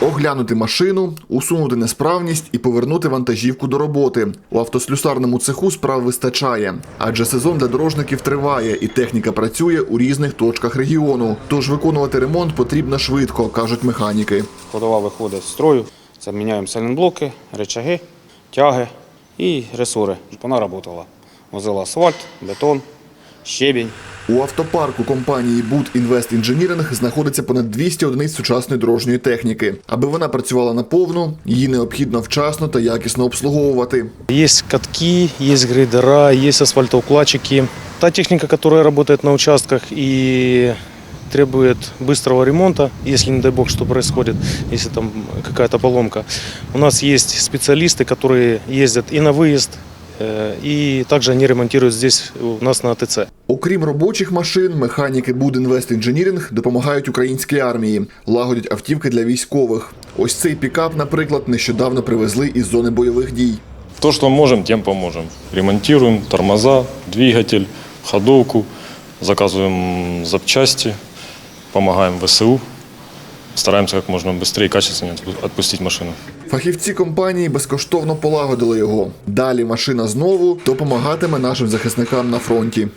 оглянути машину, усунути несправність і повернути вантажівку до роботи. У автослюсарному цеху справ вистачає, адже сезон для дорожників триває, і техніка працює у різних точках регіону. Тож виконувати ремонт потрібно швидко, кажуть механіки. Ходова виходить з строю. Це міняємо сайлентблоки, речаги, тяги і ресори. щоб Вона працювала. Возила асфальт, бетон, щебінь. У автопарку компанії Boot Invest Engineering знаходиться понад 200 одиниць сучасної дорожньої техніки. Аби вона працювала наповну, її необхідно вчасно та якісно обслуговувати. Есть катки, есть грейдера, есть асфальтоукладчики. Та техника, которая работает на участках и требует быстрого ремонта, если, не дай бог, что происходит, если там какая-то поломка. У нас есть специалисты, которые ездят и на выезд, э, и также они ремонтируют здесь у нас на АТЦ. Окрім робочих машин, механіки Invest Engineering допомагають українській армії, лагодять автівки для військових. Ось цей пікап, наприклад, нещодавно привезли із зони бойових дій. То, что можем, тем поможем. Ремонтируем тормоза, двигатель, ходовку, заказываем запчасти, помогаем ВСУ. Стараемся як можна швидше і качественно відпустити машину. Фахівці компанії безкоштовно полагодили його. Далі машина знову допомагатиме нашим захисникам на фронті.